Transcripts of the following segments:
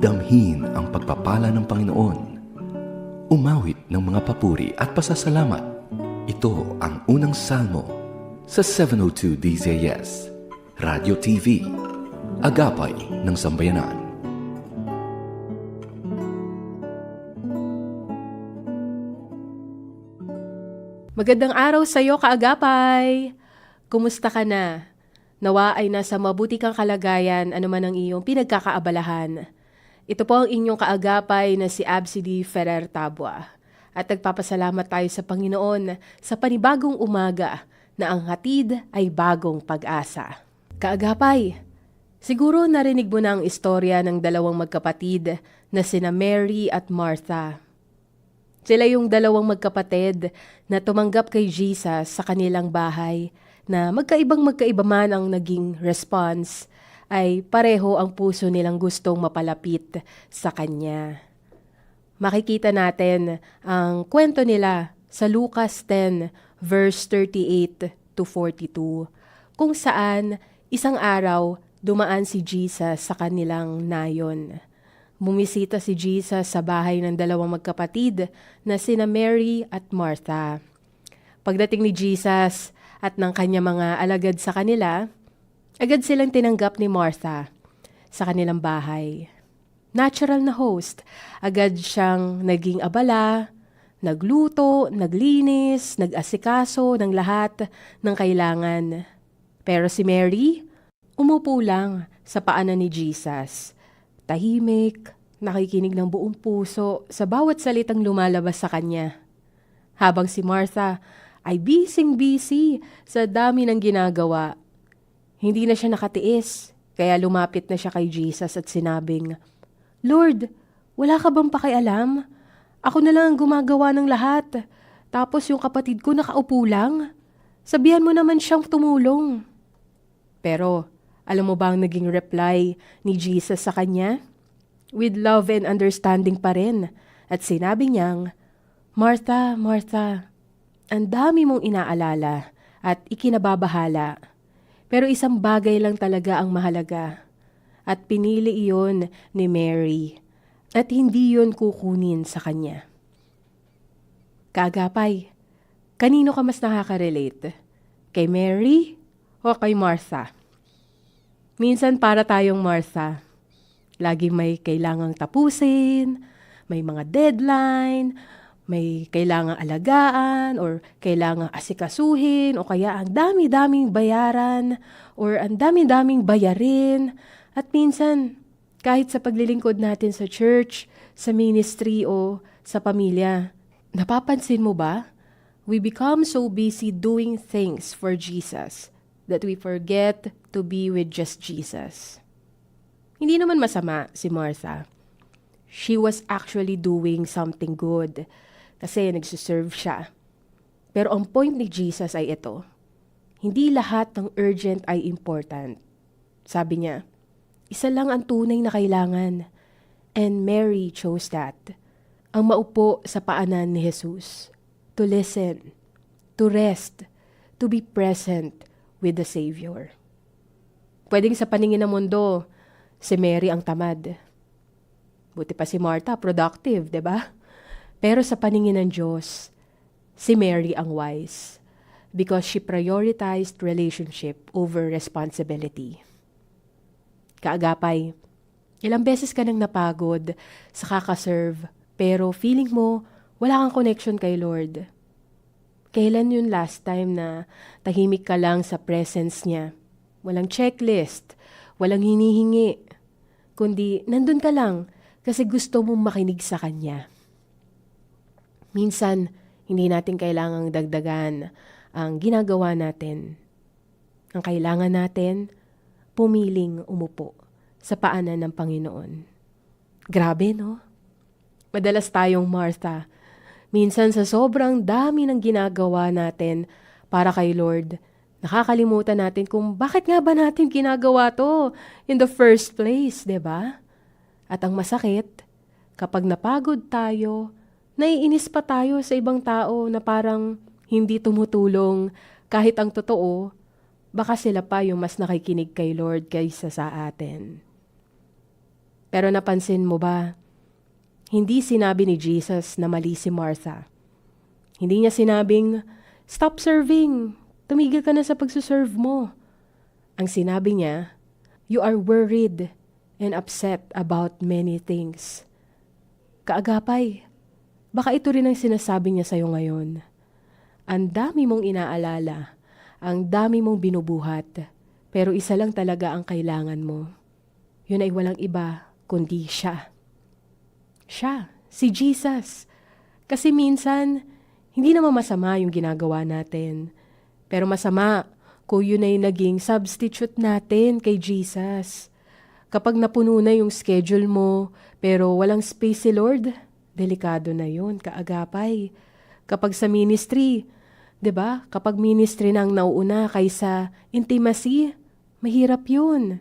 Damhin ang pagpapala ng Panginoon. Umawit ng mga papuri at pasasalamat. Ito ang unang salmo sa 702 DZS, Radio TV, Agapay ng Sambayanan. Magandang araw sa iyo, kaagapay! Kumusta ka na? Nawa ay nasa mabuti kang kalagayan anuman ang iyong pinagkakaabalahan. Ito po ang inyong kaagapay na si Absidy Ferrer Tabua. At nagpapasalamat tayo sa Panginoon sa panibagong umaga na ang hatid ay bagong pag-asa. Kaagapay, siguro narinig mo na ang istorya ng dalawang magkapatid na sina Mary at Martha. Sila yung dalawang magkapatid na tumanggap kay Jesus sa kanilang bahay na magkaibang magkaiba man ang naging response ay pareho ang puso nilang gustong mapalapit sa Kanya. Makikita natin ang kwento nila sa Lucas 10 verse 38 to 42 kung saan isang araw dumaan si Jesus sa kanilang nayon. Bumisita si Jesus sa bahay ng dalawang magkapatid na sina Mary at Martha. Pagdating ni Jesus at ng kanya mga alagad sa kanila, agad silang tinanggap ni Martha sa kanilang bahay. Natural na host, agad siyang naging abala, nagluto, naglinis, nag-asikaso ng lahat ng kailangan. Pero si Mary, umupo lang sa paanan ni Jesus tahimik, nakikinig ng buong puso sa bawat salitang lumalabas sa kanya. Habang si Martha ay busy-busy sa dami ng ginagawa. Hindi na siya nakatiis, kaya lumapit na siya kay Jesus at sinabing, Lord, wala ka bang pakialam? Ako na lang ang gumagawa ng lahat. Tapos yung kapatid ko nakaupo lang. Sabihan mo naman siyang tumulong. Pero alam mo ba ang naging reply ni Jesus sa kanya? With love and understanding pa rin. At sinabi niyang, Martha, Martha, ang dami mong inaalala at ikinababahala. Pero isang bagay lang talaga ang mahalaga. At pinili iyon ni Mary. At hindi yon kukunin sa kanya. Kagapay, kanino ka mas nakaka-relate? Kay Mary o kay Martha? Minsan para tayong Martha. Lagi may kailangang tapusin, may mga deadline, may kailangang alagaan or kailangang asikasuhin o kaya ang dami-daming bayaran or ang dami-daming bayarin. At minsan, kahit sa paglilingkod natin sa church, sa ministry o sa pamilya, napapansin mo ba? We become so busy doing things for Jesus that we forget to be with just Jesus. Hindi naman masama si Martha. She was actually doing something good kasi nagsiserve siya. Pero ang point ni Jesus ay ito. Hindi lahat ng urgent ay important. Sabi niya, isa lang ang tunay na kailangan. And Mary chose that. Ang maupo sa paanan ni Jesus. To listen. To rest. To be present with the Savior. Pwedeng sa paningin ng mundo, si Mary ang tamad. Buti pa si Martha, productive, di ba? Pero sa paningin ng Diyos, si Mary ang wise because she prioritized relationship over responsibility. Kaagapay, ilang beses ka nang napagod sa kakaserve pero feeling mo wala kang connection kay Lord. Kailan yun last time na tahimik ka lang sa presence niya? Walang checklist, walang hinihingi, kundi nandun ka lang kasi gusto mong makinig sa Kanya. Minsan, hindi natin kailangang dagdagan ang ginagawa natin. Ang kailangan natin, pumiling umupo sa paanan ng Panginoon. Grabe, no? Madalas tayong Martha, Minsan sa sobrang dami ng ginagawa natin para kay Lord, nakakalimutan natin kung bakit nga ba natin ginagawa to in the first place, ba? At ang masakit, kapag napagod tayo, naiinis pa tayo sa ibang tao na parang hindi tumutulong kahit ang totoo, baka sila pa yung mas nakikinig kay Lord kaysa sa atin. Pero napansin mo ba, hindi sinabi ni Jesus na mali si Martha. Hindi niya sinabing, stop serving, tumigil ka na sa pagsuserve mo. Ang sinabi niya, you are worried and upset about many things. Kaagapay, baka ito rin ang sinasabi niya sa'yo ngayon. Ang dami mong inaalala, ang dami mong binubuhat, pero isa lang talaga ang kailangan mo. Yun ay walang iba kundi siya. Siya, si Jesus. Kasi minsan, hindi naman masama yung ginagawa natin. Pero masama kung yun ay naging substitute natin kay Jesus. Kapag napuno na yung schedule mo, pero walang space si Lord, delikado na yun, kaagapay. Kapag sa ministry, 'di ba? Kapag ministry na ang nauuna kaysa intimacy, mahirap 'yun.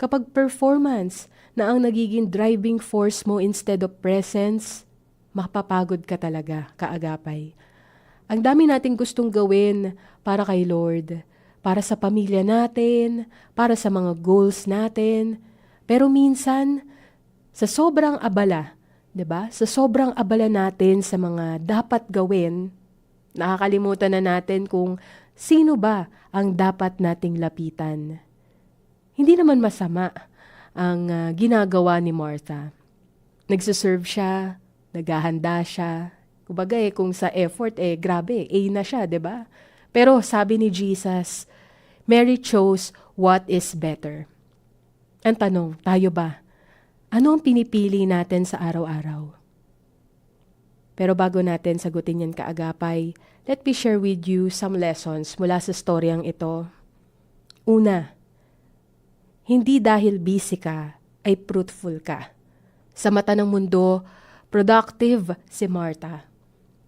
Kapag performance na ang nagiging driving force mo instead of presence, mapapagod ka talaga, kaagapay. Ang dami nating gustong gawin para kay Lord, para sa pamilya natin, para sa mga goals natin. Pero minsan, sa sobrang abala, 'di ba? Sa sobrang abala natin sa mga dapat gawin, nakakalimutan na natin kung sino ba ang dapat nating lapitan. Hindi naman masama ang ah, ginagawa ni Martha. Nagsiserve siya, naghahanda siya. Kumbaga eh, kung sa effort, eh, grabe, A na siya, 'di ba? Pero sabi ni Jesus, Mary chose what is better. Ang tanong, tayo ba? Ano ang pinipili natin sa araw-araw? Pero bago natin sagutin yan kaagapay, let me share with you some lessons mula sa storyang ito. Una, hindi dahil busy ka ay fruitful ka. Sa mata ng mundo, productive si Martha.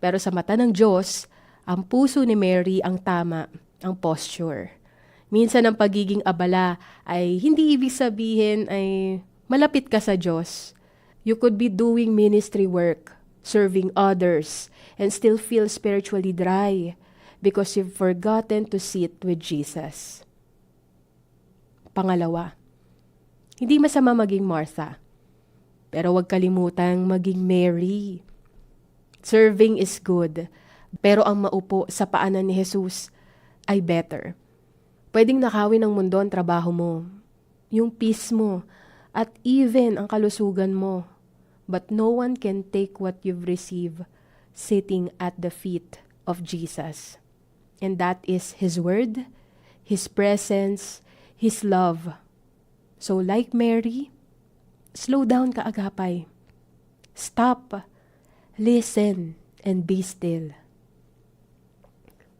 Pero sa mata ng Diyos, ang puso ni Mary ang tama, ang posture. Minsan ang pagiging abala ay hindi ibig sabihin ay malapit ka sa Diyos. You could be doing ministry work, serving others, and still feel spiritually dry because you've forgotten to sit with Jesus. Pangalawa, hindi masama maging Martha, pero huwag kalimutang maging Mary. Serving is good, pero ang maupo sa paanan ni Jesus ay better. Pwedeng nakawin ng mundo ang trabaho mo, yung peace mo, at even ang kalusugan mo. But no one can take what you've received sitting at the feet of Jesus. And that is His Word, His presence, His love. So like Mary, slow down ka agapay. Stop, listen, and be still.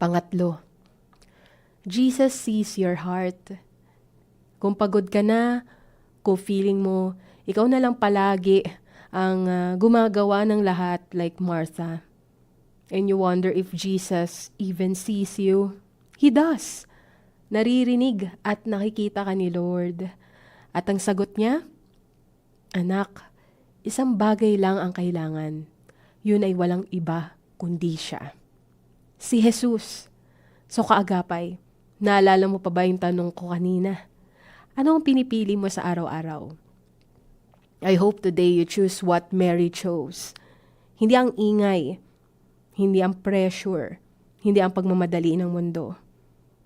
Pangatlo, Jesus sees your heart. Kung pagod ka na, kung feeling mo, ikaw na lang palagi ang ah, gumagawa ng lahat like Martha. And you wonder if Jesus even sees you. He does. Naririnig at nakikita ka ni Lord. At ang sagot niya, Anak, isang bagay lang ang kailangan. Yun ay walang iba kundi siya. Si Jesus. So kaagapay, naalala mo pa ba yung tanong ko kanina? Ano ang pinipili mo sa araw-araw? I hope today you choose what Mary chose. Hindi ang ingay, hindi ang pressure, hindi ang pagmamadali ng mundo,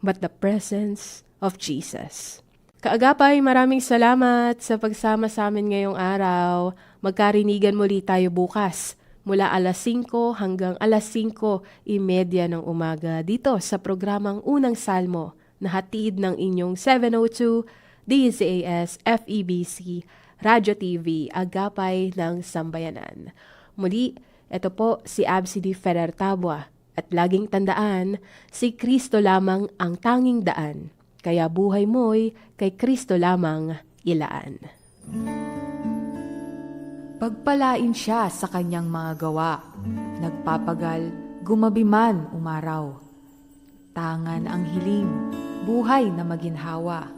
but the presence of Jesus. Kaagapay, maraming salamat sa pagsama sa amin ngayong araw. Magkarinigan muli tayo bukas mula alas 5 hanggang alas 5.30 ng umaga dito sa programang Unang Salmo na hatid ng inyong 702 DZAS FEBC Radyo TV Agapay ng Sambayanan. Muli, ito po si Absidy Ferrer Tabua at laging tandaan, si Kristo lamang ang tanging daan. Kaya buhay mo'y kay Kristo lamang ilaan. Pagpalain siya sa kanyang mga gawa. Nagpapagal, gumabi man umaraw. Tangan ang hiling, buhay na maginhawa.